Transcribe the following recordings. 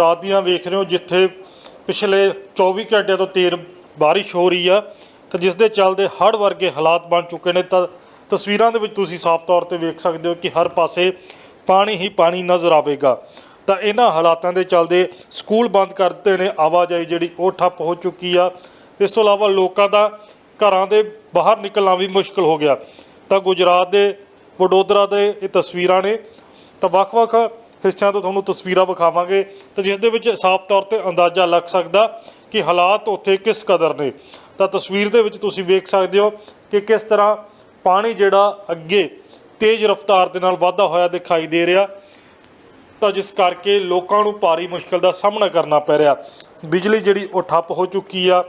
ਰਾਤ ਦੀਆਂ ਵੇਖ ਰਹੇ ਹੋ ਜਿੱਥੇ ਪਿਛਲੇ 24 ਘੰਟਿਆਂ ਤੋਂ ਤੇਜ਼ ਬਾਰਿਸ਼ ਹੋ ਰਹੀ ਆ ਤਾਂ ਜਿਸ ਦੇ ਚੱਲਦੇ ਹੜ੍ਹ ਵਰਗੇ ਹਾਲਾਤ ਬਣ ਚੁੱਕੇ ਨੇ ਤਾਂ ਤਸਵੀਰਾਂ ਦੇ ਵਿੱਚ ਤੁਸੀਂ ਸਾਫ਼ ਤੌਰ ਤੇ ਵੇਖ ਸਕਦੇ ਹੋ ਕਿ ਹਰ ਪਾਸੇ ਪਾਣੀ ਹੀ ਪਾਣੀ ਨਜ਼ਰ ਆਵੇਗਾ। ਤਾਂ ਇਹਨਾਂ ਹਾਲਾਤਾਂ ਦੇ ਚੱਲਦੇ ਸਕੂਲ ਬੰਦ ਕਰ ਦਿੱਤੇ ਨੇ, ਆਵਾਜਾਈ ਜਿਹੜੀ ਉਹ ਠੱਪ ਹੋ ਚੁੱਕੀ ਆ। ਇਸ ਤੋਂ ਇਲਾਵਾ ਲੋਕਾਂ ਦਾ ਘਰਾਂ ਦੇ ਬਾਹਰ ਨਿਕਲਣਾ ਵੀ ਮੁਸ਼ਕਲ ਹੋ ਗਿਆ। ਤਾਂ ਗੁਜਰਾਤ ਦੇ ਵਡੋਦਰਾ ਦੇ ਇਹ ਤਸਵੀਰਾਂ ਨੇ। ਤਾਂ ਵੱਖ-ਵੱਖ ਹਿੱਸਿਆਂ ਤੋਂ ਤੁਹਾਨੂੰ ਤਸਵੀਰਾਂ ਵਿਖਾਵਾਂਗੇ ਤਾਂ ਜਿਸ ਦੇ ਵਿੱਚ ਸਾਫ਼ ਤੌਰ ਤੇ ਅੰਦਾਜ਼ਾ ਲੱਗ ਸਕਦਾ ਕਿ ਹਾਲਾਤ ਉੱਥੇ ਕਿਸ ਕਦਰ ਨੇ। ਤਾਂ ਤਸਵੀਰ ਦੇ ਵਿੱਚ ਤੁਸੀਂ ਵੇਖ ਸਕਦੇ ਹੋ ਕਿ ਕਿਸ ਤਰ੍ਹਾਂ ਪਾਣੀ ਜਿਹੜਾ ਅੱਗੇ ਤੇਜ਼ ਰਫ਼ਤਾਰ ਦੇ ਨਾਲ ਵਾਧਾ ਹੋਇਆ ਦਿਖਾਈ ਦੇ ਰਿਹਾ। ਤਾਂ ਜਿਸ ਕਰਕੇ ਲੋਕਾਂ ਨੂੰ ਭਾਰੀ ਮੁਸ਼ਕਲ ਦਾ ਸਾਹਮਣਾ ਕਰਨਾ ਪੈ ਰਿਹਾ। ਬਿਜਲੀ ਜਿਹੜੀ ਉਹ ਠੱਪ ਹੋ ਚੁੱਕੀ ਆ।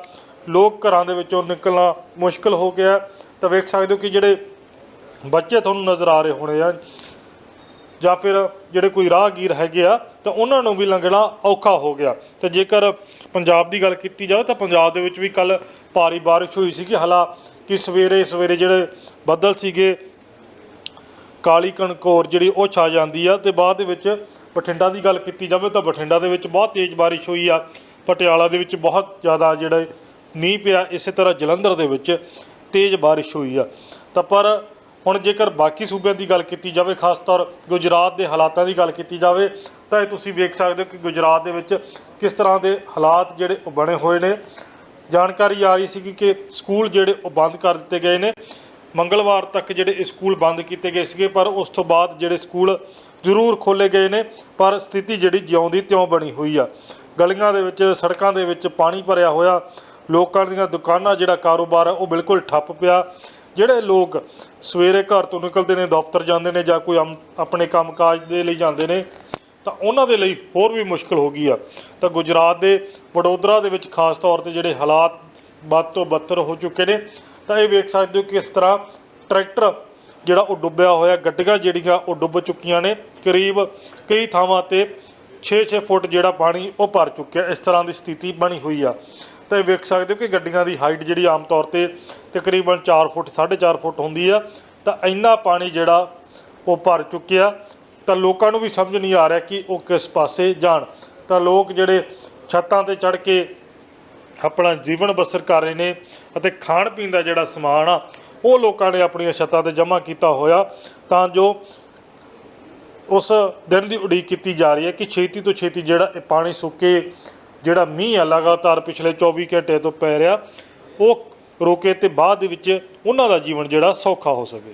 ਲੋਕ ਘਰਾਂ ਦੇ ਵਿੱਚੋਂ ਨਿਕਲਣਾ ਮੁਸ਼ਕਲ ਹੋ ਗਿਆ। ਤਾਂ ਵੇਖ ਸਕਦੇ ਹੋ ਕਿ ਜਿਹੜੇ ਬੱਚੇ ਤੁਹਾਨੂੰ ਨਜ਼ਰ ਆ ਰਹੇ ਹੋਣੇ ਆ। ਜਾਂ ਫਿਰ ਜਿਹੜੇ ਕੋਈ ਰਾਹਗੀਰ ਹੈਗੇ ਆ, ਤਾਂ ਉਹਨਾਂ ਨੂੰ ਵੀ ਲੰਘਣਾ ਔਖਾ ਹੋ ਗਿਆ। ਤੇ ਜੇਕਰ ਪੰਜਾਬ ਦੀ ਗੱਲ ਕੀਤੀ ਜਾਵੇ, ਤਾਂ ਪੰਜਾਬ ਦੇ ਵਿੱਚ ਵੀ ਕੱਲ ਭਾਰੀ ਬਾਰਿਸ਼ ਹੋਈ ਸੀ ਕਿ ਹਾਲਾ ਕਿ ਸਵੇਰੇ ਸਵੇਰੇ ਜਿਹੜੇ ਬੱਦਲ ਸੀਗੇ, ਕਾਲੀ ਕਣਕੋਰ ਜਿਹੜੀ ਉਹ ਛਾ ਜਾਂਦੀ ਆ, ਤੇ ਬਾਅਦ ਦੇ ਵਿੱਚ ਬਠਿੰਡਾ ਦੀ ਗੱਲ ਕੀਤੀ ਜਾਵੇ, ਤਾਂ ਬਠਿੰਡਾ ਦੇ ਵਿੱਚ ਬਹੁਤ ਤੇਜ਼ ਬਾਰਿਸ਼ ਹੋਈ ਆ। ਪਟਿਆਲਾ ਦੇ ਵਿੱਚ ਬਹੁਤ ਜ਼ਿਆਦਾ ਜਿਹੜਾ ਮੀਂਹ ਪਿਆ, ਇਸੇ ਤਰ੍ਹਾਂ ਜਲੰਧਰ ਦੇ ਵਿੱਚ ਤੇਜ਼ ਬਾਰਿਸ਼ ਹੋਈ ਆ। ਤਾਂ ਪਰ ਹੁਣ ਜੇਕਰ ਬਾਕੀ ਸੂਬਿਆਂ ਦੀ ਗੱਲ ਕੀਤੀ ਜਾਵੇ, ਖਾਸ ਤੌਰ ਗੁਜਰਾਤ ਦੇ ਹਾਲਾਤਾਂ ਦੀ ਗੱਲ ਕੀਤੀ ਜਾਵੇ, ਤਾਂ ਇਹ ਤੁਸੀਂ ਵੇਖ ਸਕਦੇ ਹੋ ਕਿ ਗੁਜਰਾਤ ਦੇ ਵਿੱਚ ਕਿਸ ਤਰ੍ਹਾਂ ਦੇ ਹਾਲਾਤ ਜਿਹੜੇ ਉਹ ਬਣੇ ਹੋਏ ਨੇ। ਜਾਣਕਾਰੀ ਆ ਰਹੀ ਸੀ ਕਿ ਸਕੂਲ ਜਿਹੜੇ ਉਹ ਬੰਦ ਕਰ ਦਿੱਤੇ ਗਏ ਨੇ। ਮੰਗਲਵਾਰ ਤੱਕ ਜਿਹੜੇ ਇਹ ਸਕੂਲ ਬੰਦ ਕੀਤੇ ਗਏ ਸੀਗੇ, ਪਰ ਉਸ ਤੋਂ ਬਾਅਦ ਜਿਹੜੇ ਸਕੂਲ ਜ਼ਰੂਰ ਖੋਲੇ ਗਏ ਨੇ, ਪਰ ਸਥਿਤੀ ਜਿਹੜੀ ਜਿਉਂ ਦੀ ਤਿਉਂ ਬਣੀ ਹੋਈ ਆ। ਗਲੀਆਂ ਦੇ ਵਿੱਚ, ਸੜਕਾਂ ਦੇ ਵਿੱਚ ਪਾਣੀ ਭਰਿਆ ਹੋਇਆ, ਲੋਕਾਂ ਦੀਆਂ ਦੁਕਾਨਾਂ, ਜਿਹੜਾ ਕਾਰੋਬਾਰ ਹੈ ਉਹ ਬਿਲਕੁਲ ਠੱਪ ਪਿਆ। ਜਿਹੜੇ ਲੋਕ ਸਵੇਰੇ ਘਰ ਤੋਂ ਨਿਕਲਦੇ ਨੇ, ਦਫ਼ਤਰ ਜਾਂਦੇ ਨੇ ਜਾਂ ਕੋਈ ਅਮ- ਆਪਣੇ ਕੰਮਕਾਜ ਦੇ ਲਈ ਜਾਂਦੇ ਨੇ, ਤਾਂ ਉਹਨਾਂ ਦੇ ਲਈ ਹੋਰ ਵੀ ਮੁਸ਼ਕਲ ਹੋ ਗਈ ਆ। ਤਾਂ ਗੁਜਰਾਤ ਦੇ ਵਡੋਦਰਾ ਦੇ ਵਿੱਚ ਖਾਸ ਤੌਰ ਤੇ ਜਿਹੜੇ ਹਾਲਾਤ ਵੱਧ ਤੋਂ ਬੱਤਰ ਹੋ ਚੁੱਕੇ ਨੇ, ਤਾਂ ਇਹ ਵੇਖ ਸਕਦੇ ਹੋ ਕਿ ਇਸ ਤਰ੍ਹਾਂ ਟਰੈਕਟਰ ਜਿਹੜਾ ਉਹ ਡੁੱਬਿਆ ਹੋਇਆ, ਗੱਡੀਆਂ ਜਿਹੜੀਆਂ ਉਹ ਡੁੱਬ ਚੁੱਕੀਆਂ ਨੇ, ਕਰੀਬ ਕਈ ਥਾਵਾਂ ਤੇ 6-6 ਫੁੱਟ ਜਿਹੜਾ ਪਾਣੀ ਉਹ ਭਰ ਚੁੱਕਿਆ, ਇਸ ਤਰ੍ਹਾਂ ਦੀ ਸਥਿਤੀ ਬਣੀ ਹੋਈ ਆ। ਤਾਂ ਇਹ ਵੇਖ ਸਕਦੇ ਹੋ ਕਿ ਗੱਡੀਆਂ ਦੀ ਹਾਈਟ ਜਿਹੜੀ ਆਮ ਤੌਰ ਤੇ ਤਕਰੀਬਨ 4 ਫੁੱਟ 4.5 ਫੁੱਟ ਹੁੰਦੀ ਆ। ਤਾਂ ਇੰਨਾ ਪਾਣੀ ਜਿਹੜਾ ਉਹ ਭਰ ਚੁੱਕਿਆ ਤਾਂ ਲੋਕਾਂ ਨੂੰ ਵੀ ਸਮਝ ਨਹੀਂ ਆ ਰਿਹਾ ਕਿ ਉਹ ਕਿਸ ਪਾਸੇ ਜਾਣ। ਤਾਂ ਲੋਕ ਜਿਹੜੇ ਛੱਤਾਂ ਤੇ ਚੜ੍ਹ ਕੇ ਆਪਣਾ ਜੀਵਨ ਬਸਰ ਕਰ ਰਹੇ ਨੇ ਅਤੇ ਖਾਣ ਪੀਣ ਦਾ ਜਿਹੜਾ ਸਮਾਨ ਆ, ਉਹ ਲੋਕਾਂ ਨੇ ਆਪਣੀਆਂ ਛੱਤਾਂ ਤੇ ਜਮ੍ਹਾਂ ਕੀਤਾ ਹੋਇਆ। ਤਾਂ ਜੋ ਉਸ ਦਿਨ ਦੀ ਉਡੀਕ ਕੀਤੀ ਜਾ ਰਹੀ ਹੈ ਕਿ ਛੇਤੀ ਤੋਂ ਛੇਤੀ ਜਿਹੜਾ ਇਹ ਪਾਣੀ ਸੁੱਕੇ ਜਿਹੜਾ ਮੀਂਹ ਆ ਲਗਾਤਾਰ ਪਿਛਲੇ 24 ਘੰਟੇ ਤੋਂ ਪੈ ਰਿਹਾ, ਉਹ ਰੋਕੇ ਤੇ ਬਾਅਦ ਦੇ ਵਿੱਚ ਉਹਨਾਂ ਦਾ ਜੀਵਨ ਜਿਹੜਾ ਸੌਖਾ ਹੋ ਸਕੇ।